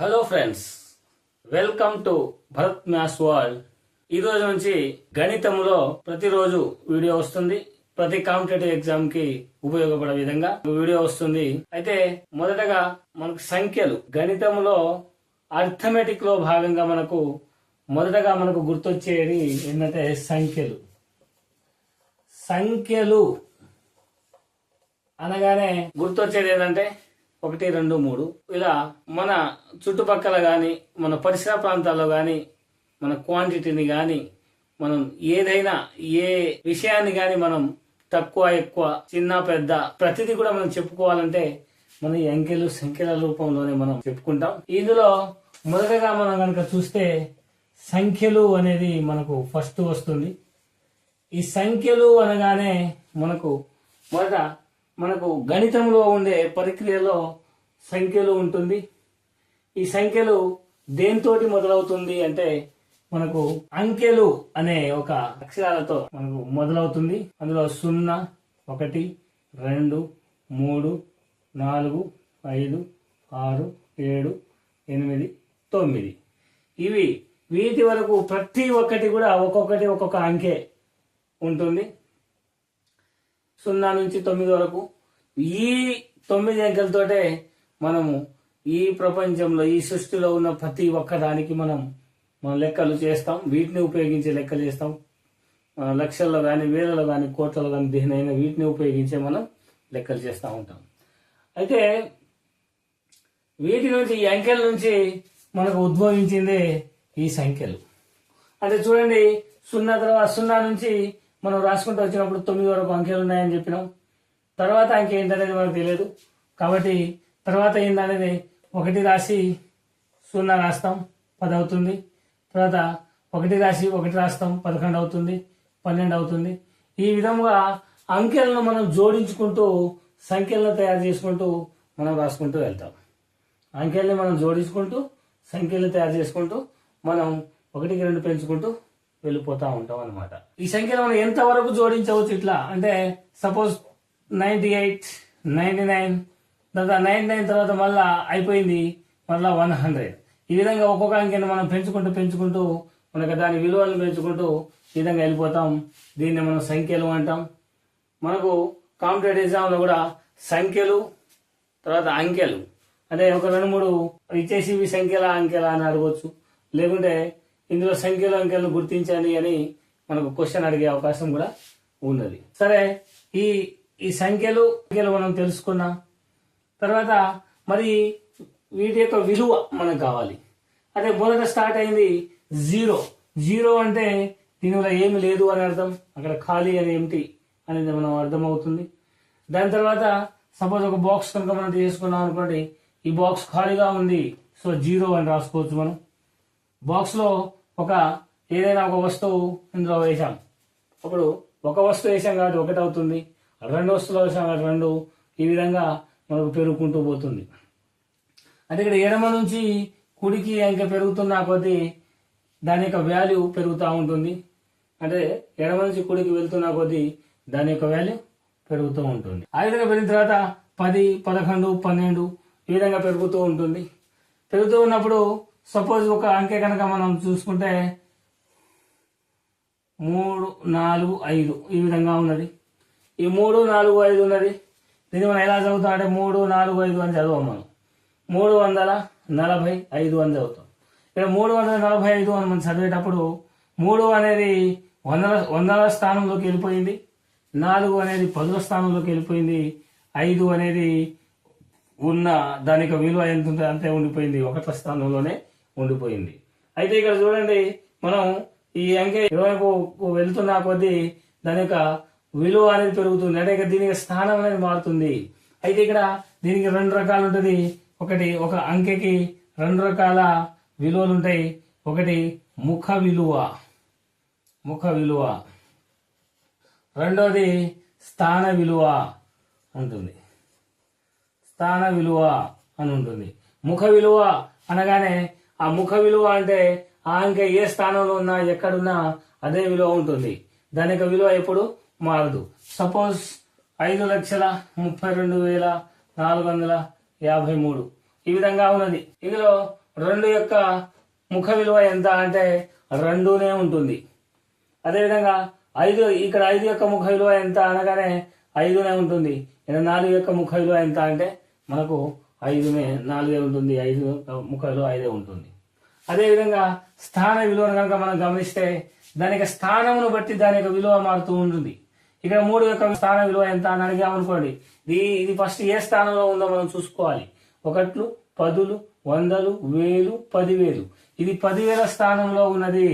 Hello friends welcome to Bharat maths world ఈ రోజు నుంచి గణితంలో ప్రతిరోజు వీడియో వస్తుంది. ప్రతి కాంపిటేటివ్ ఎగ్జామ్కి ఉపయోగపడే విధంగా వీడియో వస్తుంది. అయితే మొదటగా మనకు సంఖ్యలు. గణితంలో అర్థమెటిక్లో భాగంగా మనకు మొదటగా మనకు గుర్తొచ్చేది ఏంటంటే సంఖ్యలు. సంఖ్యలు అనగానే గుర్తొచ్చేది ఏంటంటే ఒకటి రెండు మూడు. ఇలా మన చుట్టుపక్కల కానీ మన పరిసర ప్రాంతాల్లో కానీ మన క్వాంటిటీని కానీ మనం ఏదైనా ఏ విషయాన్ని కానీ మనం తక్కువ ఎక్కువ చిన్న పెద్ద ప్రతిదీ కూడా మనం చెప్పుకోవాలంటే మన అంకెలు సంఖ్యల రూపంలోనే మనం చెప్పుకుంటాం. ఇందులో మొదటగా మనం కనుక చూస్తే సంఖ్యలు అనేది మనకు ఫస్ట్ వస్తుంది. ఈ సంఖ్యలు అనగానే మనకు మొదట మనకు గణితంలో ఉండే ప్రక్రియలో సంఖ్యలు ఉంటుంది. ఈ సంఖ్యలు దేనితోటి మొదలవుతుంది అంటే మనకు అంకెలు అనే ఒక అక్షరాలతో మనకు మొదలవుతుంది. అందులో సున్నా ఒకటి రెండు మూడు నాలుగు ఐదు ఆరు ఏడు ఎనిమిది తొమ్మిది. ఇవి వీటి వరకు ప్రతి ఒక్కటి కూడా ఒక్కొక్కటి ఒక్కొక్క అంకె ఉంటుంది. సున్నా నుంచి తొమ్మిది వరకు. ఈ తొమ్మిది అంకెలతోటే మనము ఈ ప్రపంచంలో ఈ సృష్టిలో ఉన్న ప్రతి ఒక్కదానికి మనం మనం లెక్కలు చేస్తాం. వీటిని ఉపయోగించి లెక్కలు చేస్తాం. లక్షల్లో కానీ వేలలో కానీ కోట్లలో కానీ దేనైనా వీటిని ఉపయోగించే మనం లెక్కలు చేస్తూ ఉంటాం. అయితే వీటి నుంచి ఈ అంకెల నుంచి మనకు ఉద్భవించిందే ఈ సంఖ్యలు. అంటే చూడండి సున్నా తర్వాత సున్నా నుంచి మనం రాసుకుంటూ వచ్చినప్పుడు తొమ్మిది వరకు అంకెలు ఉన్నాయని చెప్పినాం. తర్వాత అంకె ఏంటనేది మనకు తెలియదు. కాబట్టి తర్వాత ఏంటనేది ఒకటి రాసి సున్నా రాస్తాం పది అవుతుంది. తర్వాత ఒకటి రాసి ఒకటి రాస్తాం పదకొండు అవుతుంది పన్నెండు అవుతుంది. ఈ విధంగా అంకెలను మనం జోడించుకుంటూ సంఖ్యలను తయారు చేసుకుంటూ మనం రాసుకుంటూ వెళ్తాం. అంకెల్ని మనం జోడించుకుంటూ సంఖ్యలను తయారు చేసుకుంటూ మనం ఒకటికి రెండు పెంచుకుంటూ వెళ్ళిపోతా ఉంటాం అనమాట ఈ సంఖ్యలో మనం ఎంత వరకు జోడించవచ్చు ఇట్లా? అంటే suppose ninety eight ninety nine తర్వాత నైన్టీ నైన్ తర్వాత మళ్ళా అయిపోయింది మళ్ళా వన్ హండ్రెడ్ ఈ విధంగా ఒక్కొక్క అంకెను మనం పెంచుకుంటూ పెంచుకుంటూ మనకు దాని విలువలను పెంచుకుంటూ ఈ విధంగా వెళ్ళిపోతాం. దీన్ని మనం సంఖ్యలు అంటాం. మనకు కాంపిటేటివ్ ఎగ్జామ్లో కూడా సంఖ్యలు తర్వాత అంకెలు. అంటే ఒక రెండు మూడు ఇచ్చేసి సంఖ్యల అంకెల అని అడగవచ్చు లేకుంటే ఇందులో సంఖ్యలు అంకెలను గుర్తించండి అని మనకు క్వశ్చన్ అడిగే అవకాశం కూడా ఉన్నది. సరే ఈ ఈ సంఖ్యలు అంకెలు మనం తెలుసుకున్నాం తర్వాత మరి వీటి యొక్క విలువ మనకు కావాలి. అదే మొదట స్టార్ట్ అయింది జీరో జీరో అంటే దీనివల్ల ఏమి లేదు అని అర్థం. అక్కడ ఖాళీ అని ఏమిటి అనేది మనం అర్థమవుతుంది. దాని తర్వాత సపోజ్ ఒక బాక్స్ కనుక మనం తీసుకున్నాం అనుకోండి ఈ బాక్స్ ఖాళీగా ఉంది సో జీరో అని రాసుకోవచ్చు మనం. బాక్స్లో ఒక ఏదైనా ఒక వస్తువు ఇందులో వేసాం అప్పుడు ఒక వస్తువు వేసాం కాబట్టి ఒకటి అవుతుంది రెండు వస్తువులు వేసాం కాబట్టి రెండు ఈ విధంగా మనకు పెరుగుకుంటూ పోతుంది. అంటే ఇక్కడ ఎడమ నుంచి కుడికి ఇంకా పెరుగుతున్న కొద్దీ దాని యొక్క వాల్యూ పెరుగుతూ ఉంటుంది. అంటే ఎడమ నుంచి కుడికి వెళ్తున్న కొద్దీ దాని యొక్క వాల్యూ పెరుగుతూ ఉంటుంది. ఆ విధంగా పెరిగిన తర్వాత పది పదకొండు పన్నెండు ఈ విధంగా పెరుగుతూ ఉంటుంది. పెరుగుతూ ఉన్నప్పుడు సపోజ్ ఒక అంకె కనుక మనం చూసుకుంటే మూడు నాలుగు ఐదు ఈ విధంగా ఉన్నది. ఈ మూడు నాలుగు ఐదు ఉన్నది. దీన్ని మనం ఎలా చదువుతాం అంటే మూడు నాలుగు ఐదు అని చదవం మనం. మూడు వందల నలభై ఐదు అని చదువుతాం. ఇక్కడ మూడు వందల నలభై ఐదు అని మనం చదివేటప్పుడు మూడు అనేది వందల వందల స్థానంలోకి వెళ్ళిపోయింది. నాలుగు అనేది పదుల స్థానంలోకి వెళ్ళిపోయింది. ఐదు అనేది ఉన్న దానికి విలువ ఎంత ఉందో అంతే ఉండిపోయింది ఒకట స్థానంలోనే. ఉండిపోయింది. అయితే ఇక్కడ చూడండి మనం ఈ అంకె ఇరవైపు వెళ్తున్న కొద్దీ దాని యొక్క విలువ అనేది పెరుగుతుంది. అంటే ఇక్కడ దీని స్థానం అనేది మారుతుంది. అయితే ఇక్కడ దీనికి రెండు రకాలు ఉంటుంది. ఒకటి ఒక అంకెకి రెండు రకాల విలువలు ఉంటాయి. ఒకటి ముఖ విలువ. ముఖ విలువ. రెండోది స్థాన విలువ ఉంటుంది. స్థాన విలువ అని ఉంటుంది. ముఖ విలువ అనగానే ఆ ముఖ విలువ అంటే ఆ ఏ స్థానంలో ఉన్నా ఎక్కడున్నా అదే విలువ ఉంటుంది. దాని యొక్క విలువ ఎప్పుడు? మారదు. సపోజ్ ఐదు లక్షల ముప్పై రెండు వేల నాలుగు వందల యాభై మూడు. ఈ విధంగా ఉన్నది. ఇందులో రెండు యొక్క ముఖ విలువ ఎంత అంటే రెండునే ఉంటుంది. అదేవిధంగా ఐదు ఇక్కడ ఐదు యొక్క ముఖ విలువ ఎంత అనగానే ఐదునే ఉంటుంది. ఇక్కడ నాలుగు యొక్క ముఖ విలువ ఎంత అంటే మనకు ఐదునే నాలుగే ఉంటుంది ఐదు ముక్కలు ఐదే ఉంటుంది. అదేవిధంగా స్థాన విలువను కనుక మనం గమనిస్తే దాని యొక్క స్థానమును బట్టి దాని యొక్క విలువ మారుతూ ఉంటుంది. ఇక్కడ మూడు యొక్క స్థాన విలువ ఎంత అని అడిగామనుకోండి ఇది ఇది ఫస్ట్ ఏ స్థానంలో ఉందో మనం చూసుకోవాలి. ఒకట్లు పదులు వందలు వేలు పదివేలు. ఇది పదివేల స్థానంలో ఉన్నది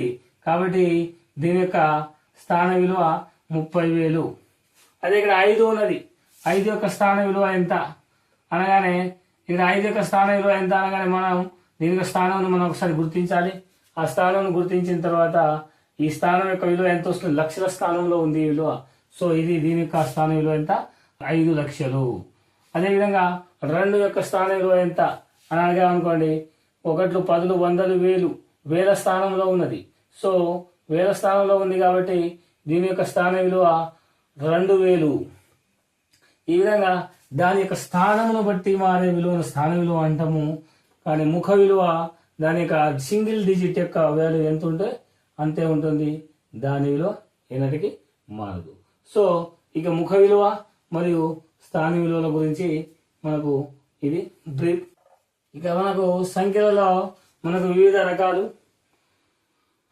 కాబట్టి దీని యొక్క స్థాన విలువ ముప్పై వేలు. అదే ఇక్కడ ఐదు ఉన్నది. ఐదు యొక్క స్థాన విలువ ఎంత? అనగానే ఇక్కడ ఐదు యొక్క స్థాన విలువ ఎంత అనగానే మనం దీని యొక్క స్థానాన్ని మనం ఒకసారి గుర్తించాలి. ఆ స్థానం గుర్తించిన తర్వాత ఈ స్థానం యొక్క విలువ ఎంత వస్తుంది? లక్షల స్థానంలో ఉంది ఈ విలువ. సో ఇది దీని యొక్క స్థాన విలువ ఎంత? ఐదు లక్షలు. అదేవిధంగా రెండు యొక్క స్థాన విలువ ఎంత? అని అడిగామనుకోండి ఒకట్లు పదులు వందలు వేలు వేల స్థానంలో ఉన్నది. సో వేల స్థానంలో ఉంది కాబట్టి దీని యొక్క స్థాన విలువ రెండు వేలు. ఈ విధంగా దాని యొక్క స్థానమును బట్టి మారే విలువను స్థాన విలువ అంటాము. కానీ ముఖ విలువ దాని యొక్క సింగిల్ డిజిట్ యొక్క వాల్యూ ఎంత ఉంటే అంతే ఉంటుంది. దాని విలువ ఎన్నటికి మారదు. సో ఇక ముఖ విలువ మరియు స్థాన విలువల గురించి మనకు ఇది బ్రీఫ్ ఇక మనకు సంఖ్యలలో మనకు వివిధ రకాలు.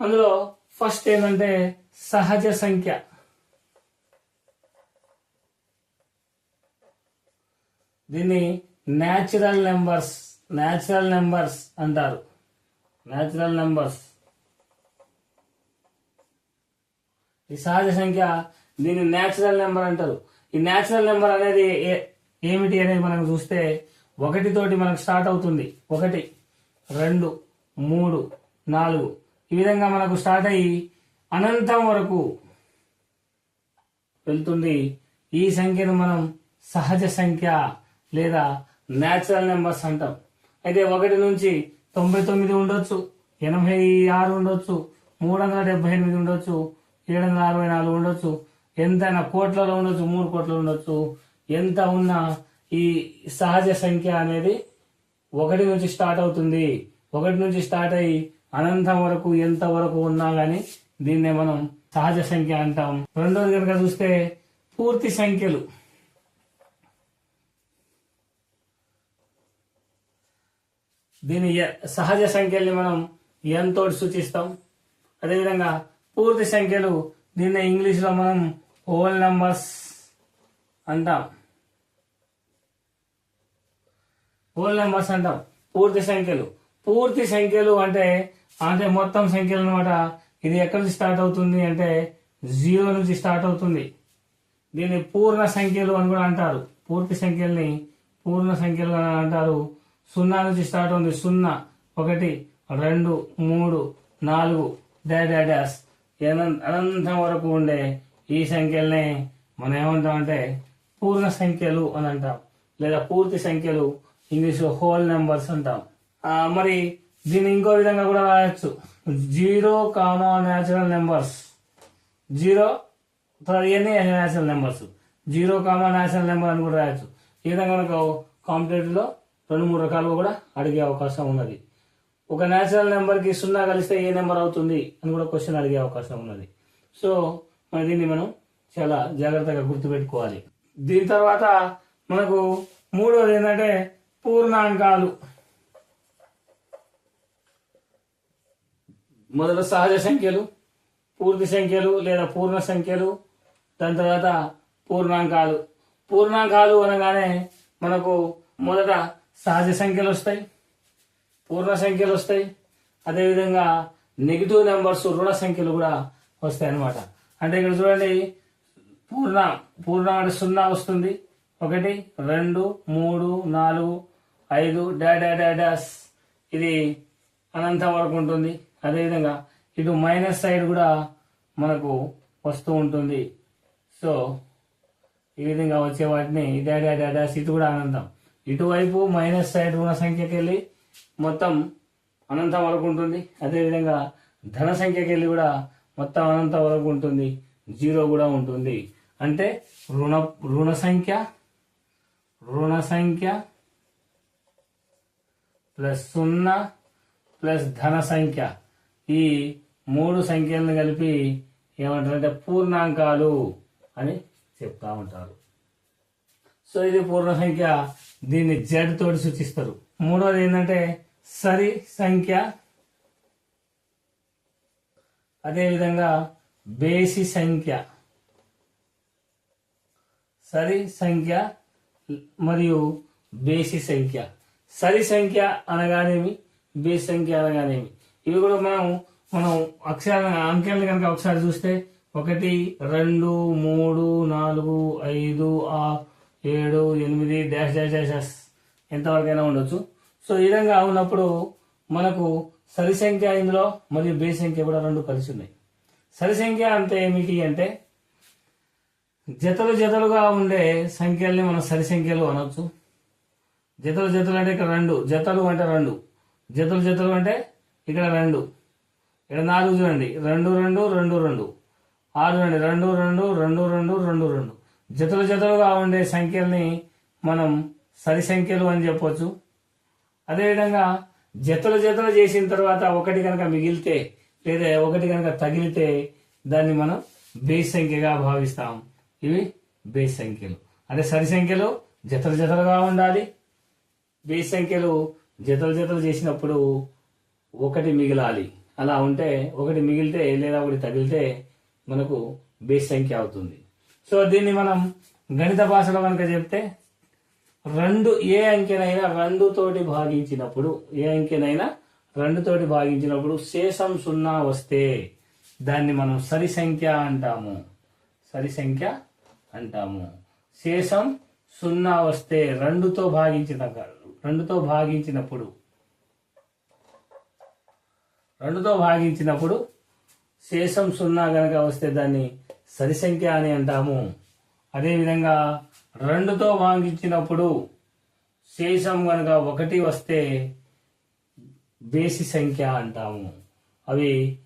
అందులో ఫస్ట్ ఏంటంటే సహజ సంఖ్య. దీన్ని న్యాచురల్ నెంబర్స్ న్యాచురల్ నెంబర్స్ అంటారు. న్యాచురల్ నెంబర్స్ ఈ సహజ సంఖ్య దీన్ని న్యాచురల్ నెంబర్ అంటారు. ఈ న్యాచురల్ నెంబర్ అనేది ఏ- ఏమిటి అనేది మనం చూస్తే ఒకటితోటి మనకు స్టార్ట్ అవుతుంది. ఒకటి రెండు మూడు నాలుగు. ఈ విధంగా మనకు స్టార్ట్ అయ్యి అనంతం వరకు వెళ్తుంది. ఈ సంఖ్యను మనం సహజ సంఖ్య లేదా న్యాచురల్ నెంబర్స్ అంటాం. అయితే ఒకటి నుంచి తొంభై తొమ్మిది ఉండొచ్చు ఎనభై ఆరు ఉండొచ్చు మూడు వందల డెబ్బై ఎనిమిది ఉండొచ్చు ఏడు వందల అరవై నాలుగు ఉండొచ్చు. ఎంతైనా కోట్లలో ఉండొచ్చు మూడు కోట్లు ఉండొచ్చు. ఎంత ఉన్నా ఈ సహజ సంఖ్య అనేది ఒకటి నుంచి స్టార్ట్ అవుతుంది. ఒకటి నుంచి స్టార్ట్ అయ్యి అనంతం వరకు ఎంత వరకు ఉన్నా గానీ దీన్నే మనం సహజ సంఖ్య అంటాం. రెండోది కనుక చూస్తే పూర్తి సంఖ్యలు. దీని ఎ- సహజ సంఖ్యల్ని మనం ఎంతో సూచిస్తాం? అదేవిధంగా పూర్తి సంఖ్యలు దీన్ని ఇంగ్లీష్లో మనం హోల్ నంబర్స్ అంటాం. హోల్ నంబర్స్ అంటాం. పూర్తి సంఖ్యలు. పూర్తి సంఖ్యలు అంటే అంటే మొత్తం సంఖ్యలు అనమాట ఇది ఎక్కడి నుంచి స్టార్ట్ అవుతుంది అంటే జీరో నుంచి స్టార్ట్ అవుతుంది. దీన్ని పూర్ణ సంఖ్యలు అని కూడా అంటారు. పూర్తి సంఖ్యల్ని పూర్ణ సంఖ్యలు అని అంటారు. సున్నా నుంచి స్టార్ట్ అవుతుంది సున్నా ఒకటి రెండు మూడు నాలుగు డా- డాష్ అనంతం వరకు ఉండే ఈ సంఖ్యల్ని మనం ఏమంటాం అంటే పూర్ణ సంఖ్యలు అని అంటాం. లేదా పూర్తి సంఖ్యలు ఇంగ్లీష్లో హోల్ నెంబర్స్ అంటాం. మరి దీన్ని ఇంకో విధంగా కూడా రాయొచ్చు. Zero comma natural numbers. Zero తర్వాత ఇవన్నీ natural numbers? Zero comma natural number అని కూడా రాయొచ్చు. ఈ విధంగా మనకు కాంపిటేటివ్లో రెండు మూడు రకాలుగా కూడా అడిగే అవకాశం ఉన్నది. ఒక న్యాచురల్ నెంబర్కి సున్నా కలిస్తే ఏ నెంబర్ అవుతుంది అని కూడా క్వశ్చన్ అడిగే అవకాశం ఉన్నది. సో మన దీన్ని మనం చాలా జాగ్రత్తగా గుర్తుపెట్టుకోవాలి. దీని తర్వాత మనకు మూడోది ఏంటంటే పూర్ణాంకాలు. మొదట సహజ సంఖ్యలు పూర్తి సంఖ్యలు లేదా పూర్ణ సంఖ్యలు దాని తర్వాత పూర్ణాంకాలు. పూర్ణాంకాలు అనగానే మనకు మొదట సహజ సంఖ్యలు వస్తాయి పూర్ణ సంఖ్యలు వస్తాయి అదేవిధంగా నెగిటివ్ నెంబర్స్ రుణ సంఖ్యలు కూడా వస్తాయి అన్నమాట. అంటే ఇక్కడ చూడండి పూర్ణ పూర్ణ అంటే సున్నా వస్తుంది. ఒకటి రెండు మూడు నాలుగు ఐదు డా డా డా డాస్ ఇది అనంతం వరకు ఉంటుంది. అదేవిధంగా ఇటు మైనస్ సైడ్ కూడా మనకు వస్తూ ఉంటుంది. సో ఈ విధంగా వచ్చే వాటిని డా డా డా డాస్ కూడా అనంతం. ఇటువైపు మైనస్ సైడ్ ఉన్న సంఖ్యకి వెళ్ళి మొత్తం అనంతం వరకు ఉంటుంది. అదేవిధంగా ధన సంఖ్యకి వెళ్ళి కూడా మొత్తం అనంతం వరకు ఉంటుంది. జీరో కూడా ఉంటుంది. అంటే రుణ రుణ సంఖ్య రుణ సంఖ్య ప్లస్ సున్నా ప్లస్ ధన సంఖ్య. ఈ మూడు సంఖ్యలను కలిపి ఏమంటారంటే పూర్ణాంకాలు అని చెప్తా ఉంటారు. సో ఇది పూర్ణ సంఖ్య దీన్ని జడ్ తోటి సూచిస్తారు. మూడోది ఏంటంటే సరి సంఖ్య. అదేవిధంగా బేసి సంఖ్య. సరి సంఖ్య మరియు బేసి సంఖ్య. సరి సంఖ్య అనగానేమి? బేసి సంఖ్య అనగానేమి? ఇవి కూడా మనం మనం అక్షరాల అంకెలను కనుక ఒకసారి చూస్తే ఒకటి రెండు మూడు నాలుగు ఐదు ఆరు ఏడు ఎనిమిది డాష్ డాష్ డాష్ డాష్ ఎంతవరకైనా ఉండొచ్చు. సో ఈ విధంగా ఉన్నప్పుడు మనకు సరి సంఖ్య ఇందులో మరియు బేసి సంఖ్య కూడా రెండు కలిసి ఉన్నాయి. సరి సంఖ్య అంటే ఏమిటి అంటే జతలు జతలుగా ఉండే సంఖ్యల్ని మనం సరి సంఖ్యలు అనొచ్చు. జతలు జతలు అంటే ఇక్కడ రెండు జతలు అంటే రెండు. జతలు జతలు అంటే ఇక్కడ రెండు. ఇక్కడ నాలుగు చూడండి. రెండు రెండు రెండు రెండు. ఆరు రెండు రెండు రెండు రెండు రెండు రెండు. జతలు జతలుగా ఉండే సంఖ్యల్ని మనం సరి సంఖ్యలు అని చెప్పొచ్చు. అదేవిధంగా జతలు జతలు చేసిన తర్వాత ఒకటి కనుక మిగిలితే లేదా ఒకటి కనుక తగిలితే దాన్ని మనం బేస్ సంఖ్యగా భావిస్తాం. ఇవి బేస్ సంఖ్యలు. అంటే సరి సంఖ్యలు జతలు జతలుగా ఉండాలి. బేస్ సంఖ్యలు జతలు జతలు చేసినప్పుడు ఒకటి మిగిలాలి. అలా ఉంటే ఒకటి మిగిలితే లేదా ఒకటి తగిలితే మనకు బేస్ సంఖ్య అవుతుంది. సో దీన్ని మనం గణిత భాషలో కనుక చెప్తే రెండు ఏ అంకెనైనా రెండు తోటి భాగించినప్పుడు ఏ అంకెనైనా రెండు తోటి భాగించినప్పుడు శేషం సున్నా వస్తే దాన్ని మనం సరి సంఖ్య అంటాము. సరి సంఖ్య అంటాము. శేషం సున్నా వస్తే రెండుతో భాగించిన రెండుతో భాగించినప్పుడు రెండుతో భాగించినప్పుడు శేషం సున్నా కనుక వస్తే దాన్ని సరి సంఖ్య అని అంటాము అదేవిధంగా రెండుతో భాగించినప్పుడు శేషం కనుక ఒకటి వస్తే బేసి సంఖ్య అంటాము. అవి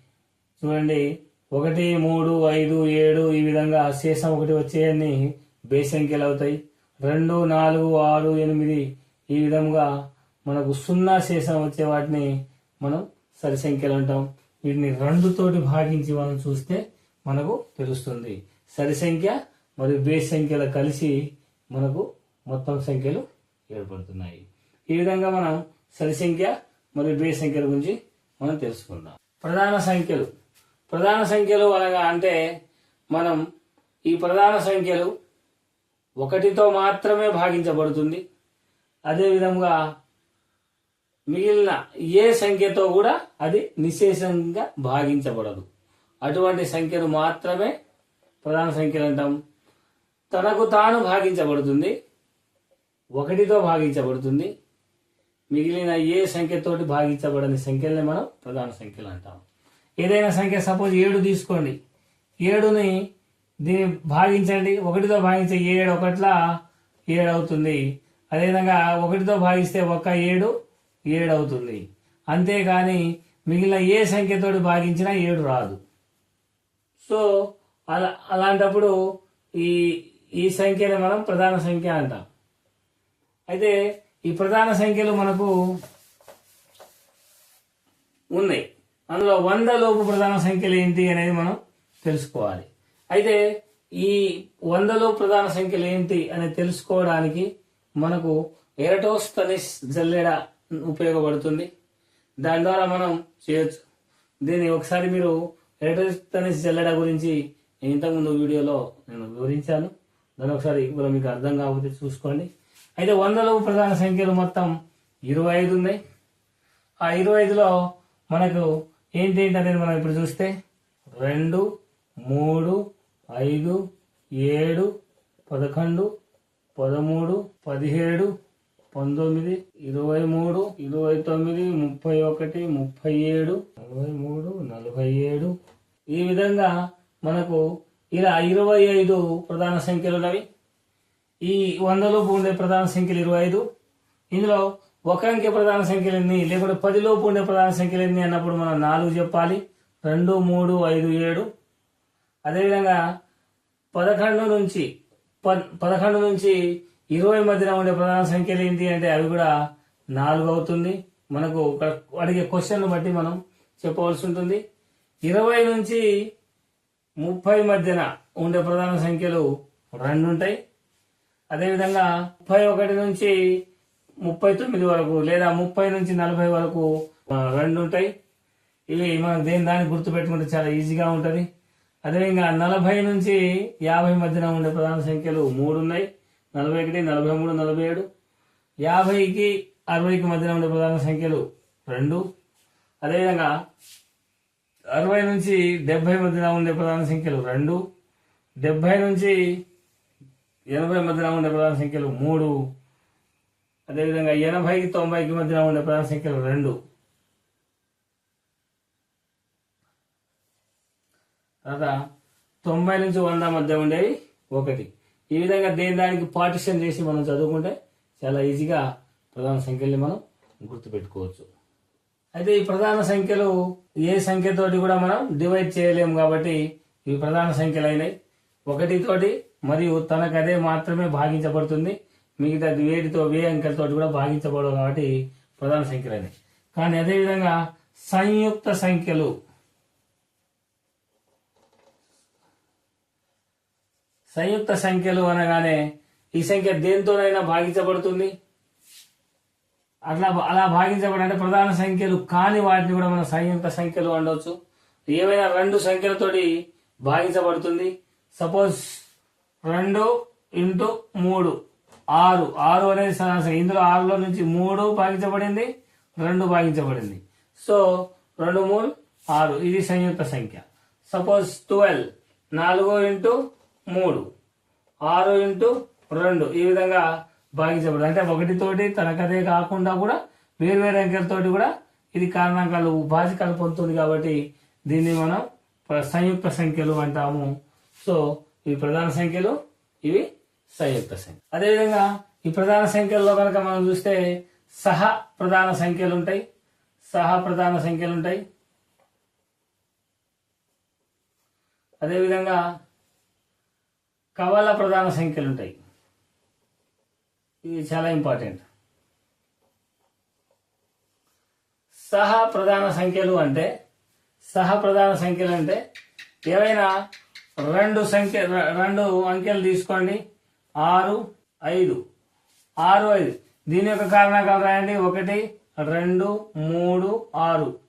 చూడండి ఒకటి మూడు ఐదు ఏడు ఈ విధంగా శేషం ఒకటి వచ్చేయన్ని బేసి సంఖ్యలు అవుతాయి. రెండు నాలుగు ఆరు ఎనిమిది ఈ విధంగా మనకు సున్నా శేషం వచ్చే వాటిని మనం సరి సంఖ్యలు అంటాం. వీటిని రెండుతోటి భాగించి మనం చూస్తే మనకు తెలుస్తుంది. సరి సంఖ్య మరియు బేస్ సంఖ్యలు కలిసి మనకు మొత్తం సంఖ్యలు ఏర్పడుతున్నాయి. ఈ విధంగా మనం సరి సంఖ్య మరియు బేస్ సంఖ్యల గురించి మనం తెలుసుకుందాం. ప్రధాన సంఖ్యలు. ప్రధాన సంఖ్యలు అనగా అంటే మనం ఈ ప్రధాన సంఖ్యలు ఒకటితో మాత్రమే భాగించబడుతుంది. అదేవిధంగా మిగిలిన ఏ సంఖ్యతో కూడా అది నిశేషంగా భాగించబడదు. అటువంటి సంఖ్యను మాత్రమే ప్రధాన సంఖ్యలు అంటాం. తనకు తాను భాగించబడుతుంది. ఒకటితో భాగించబడుతుంది. మిగిలిన ఏ సంఖ్యతోటి భాగించబడని సంఖ్యల్ని మనం ప్రధాన సంఖ్యలు అంటాం. ఏదైనా సంఖ్య సపోజ్ ఏడు తీసుకోండి. ఏడుని దీన్ని భాగించండి. ఒకటితో భాగించే ఏడు ఒకట్లా ఏడు అవుతుంది. అదేవిధంగా ఒకటితో భాగిస్తే ఒక ఏడు ఏడు అవుతుంది. అంతేకాని మిగిలిన ఏ సంఖ్యతోటి భాగించినా ఏడు రాదు. సో అలా అలాంటప్పుడు ఈ ఈ సంఖ్యని మనం ప్రధాన సంఖ్య అంటాం. అయితే ఈ ప్రధాన సంఖ్యలు మనకు ఉన్నాయి. అందులో వంద లోపు ప్రధాన సంఖ్యలు ఏంటి అనేది మనం తెలుసుకోవాలి. అయితే ఈ వందలో ప్రధాన సంఖ్యలు ఏంటి అని తెలుసుకోవడానికి మనకు ఎరటోస్తనిస్ జల్లెడ ఉపయోగపడుతుంది. దాని ద్వారా మనం చేయొచ్చు. దీన్ని ఒకసారి మీరు ఎలక్ట్రిక్ జల్లెడ గురించి ఇంతకుముందు వీడియోలో నేను వివరించాను. దాని ఒకసారి ఇప్పుడు మీకు అర్థం కాకపోతే చూసుకోండి. అయితే వందలో ప్రధాన సంఖ్యలు మొత్తం ఇరవై ఐదు ఉన్నాయి. ఆ ఇరవై ఐదులో మనకు ఏంటి అనేది మనం ఇప్పుడు చూస్తే రెండు మూడు ఐదు ఏడు పదకొండు పదమూడు పదిహేడు పంతొమ్మిది ఇరవై మూడు ఇరవై తొమ్మిది ముప్పై ఒకటి ముప్పై ఏడు నలభై మూడు నలభై ఏడు. ఈ విధంగా మనకు ఇలా ఇరవై ఐదు ప్రధాన సంఖ్యలు ఉన్నవి. ఈ వందలోపు ఉండే ప్రధాన సంఖ్యలు ఇరవై ఐదు. ఇందులో ఒక అంకె ప్రధాన సంఖ్యలు ఎన్ని? లేకుంటే పదిలోపు ఉండే ప్రధాన సంఖ్యలు ఎన్ని అన్నప్పుడు మనం నాలుగు చెప్పాలి. రెండు మూడు ఐదు ఏడు. అదేవిధంగా పదకొండు నుంచి ప పదకొండు నుంచి ఇరవై మధ్యన ఉండే ప్రధాన సంఖ్యలు ఏంటి అంటే అవి కూడా నాలుగు అవుతుంది. మనకు అడిగే క్వశ్చన్ బట్టి మనం చెప్పవలసి ఉంటుంది. ఇరవై నుంచి ముప్పై మధ్యన ఉండే ప్రధాన సంఖ్యలు రెండు ఉంటాయి. అదేవిధంగా ముప్పై ఒకటి నుంచి ముప్పై తొమ్మిది వరకు లేదా ముప్పై నుంచి నలభై వరకు రెండు ఉంటాయి. ఇవి మనం దేని దాన్ని గుర్తు పెట్టుకుంటే చాలా ఈజీగా ఉంటుంది. అదేవిధంగా నలభై నుంచి యాభై మధ్యన ఉండే ప్రధాన సంఖ్యలు మూడు ఉన్నాయి. నలభై ఒకటి నలభై మూడు నలభై ఏడు యాభైకి అరవైకి మధ్యన ఉండే ప్రధాన సంఖ్యలు రెండు. అదేవిధంగా అరవై నుంచి డెబ్బై మధ్యన ఉండే ప్రధాన సంఖ్యలు రెండు. డెబ్బై నుంచి ఎనభై మధ్యన ఉండే ప్రధాన సంఖ్యలు మూడు. అదేవిధంగా ఎనభైకి తొంభైకి మధ్యన ఉండే ప్రధాన సంఖ్యలు రెండు. తర్వాత తొంభై నుంచి వంద మధ్య ఉండేవి ఒకటి. ఈ విధంగా దేని దానికి పార్టిషన్ చేసి మనం చదువుకుంటే చాలా ఈజీగా ప్రధాన సంఖ్యల్ని మనం గుర్తుపెట్టుకోవచ్చు. అయితే ఈ ప్రధాన సంఖ్యలు ఏ సంఖ్యతోటి కూడా మనం డివైడ్ చేయలేము కాబట్టి ఇవి ప్రధాన సంఖ్యలు అయినాయి ఒకటితోటి మరియు తనకదే మాత్రమే భాగించబడుతుంది. మిగతా వేటితో వే అంకెలతో కూడా భాగించబడవు కాబట్టి ప్రధాన సంఖ్యలు అయినాయి కానీ అదేవిధంగా సంయుక్త సంఖ్యలు సంయుక్త సంఖ్యలు అనగానే ఈ సంఖ్య దేంతోనైనా భాగించబడుతుంది. అట్లా అలా భాగించబడి ప్రధాన సంఖ్యలు కాని వాటిని కూడా మనం సంయుక్త సంఖ్యలు అనవచ్చు ఏవైనా రెండు సంఖ్యలతోటి భాగించబడుతుంది. సపోజ్ రెండు ఇంటూ మూడు ఆరు. ఆరు అనేది ఇందులో ఆరులో నుంచి మూడు భాగించబడింది రెండు భాగించబడింది. సో రెండు మూడు ఆరు. ఇది సంయుక్త సంఖ్య. సపోజ్ ట్వెల్వ్ నాలుగు ఇంటూ మూడు. ఆరు ఇంటూ రెండు. ఈ విధంగా భాగించబడదు. అంటే ఒకటితోటి తనకదే కాకుండా కూడా వేరు వేరే అంకెలతోటి కూడా ఇది కారణాంకాలు భాజకాలు పొందుతుంది కాబట్టి దీన్ని మనం సంయుక్త సంఖ్యలు అంటాము. సో ఇవి ప్రధాన సంఖ్యలు ఇవి సంయుక్త సంఖ్య అదేవిధంగా ఈ ప్రధాన సంఖ్యల్లో కనుక మనం చూస్తే సహ ప్రధాన సంఖ్యలు ఉంటాయి సహ ప్రధాన సంఖ్యలు ఉంటాయి అదేవిధంగా కవల ప్రధాన సంఖ్యలు ఉంటాయి ఇది చాలా ఇంపార్టెంట్. సహ ప్రధాన సంఖ్యలు అంటే సహ ప్రధాన సంఖ్యలు అంటే ఏవైనా రెండు సంఖ్య రెండు అంకెలు తీసుకోండి. ఆరు ఐదు. ఆరు ఐదు. దీని యొక్క కారణాంకాలు రాయండి. ఒకటి రెండు మూడు ఆరు.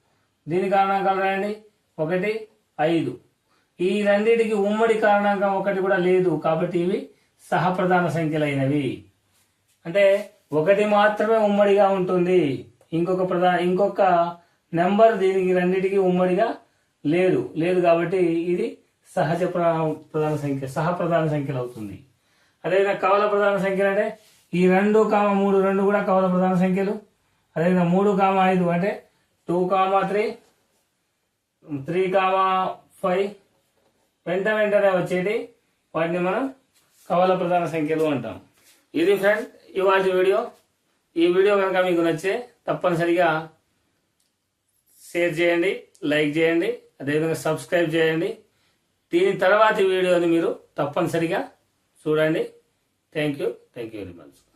దీని కారణాంకాలు రాయండి. ఒకటి ఐదు. ఈ రెండింటికి ఉమ్మడి కారణాంకం ఒకటి కూడా లేదు కాబట్టి ఇవి సహప్రధాన సంఖ్యలైనవి. అంటే ఒకటి మాత్రమే ఉమ్మడిగా ఉంటుంది. ఇంకొక ప్రధాన ఇంకొక నెంబర్ దీనికి రెండింటికి ఉమ్మడిగా లేదు. లేదు కాబట్టి ఇది సహజ ప్రధాన సంఖ్య సహ ప్రధాన సంఖ్యలు అవుతుంది అదేవిధంగా కవల ప్రధాన సంఖ్యలు అంటే ఈ రెండు కామ మూడు రెండు కూడా కవల ప్రధాన సంఖ్యలు. అదేవిధంగా మూడు కామ ఐదు అంటే two comma three three comma five వెంట వెంటనే వచ్చేది. వాటిని మనం కవల ప్రధాన సంఖ్యలు అంటాం. ఇది ఫ్రెండ్ ఇవాటి వీడియో ఈ వీడియో కనుక మీకు నచ్చే తప్పనిసరిగా షేర్ చేయండి లైక్ చేయండి అదేవిధంగా సబ్స్క్రైబ్ చేయండి. దీని తర్వాతి వీడియోని మీరు తప్పనిసరిగా చూడండి. Thank you thank you very much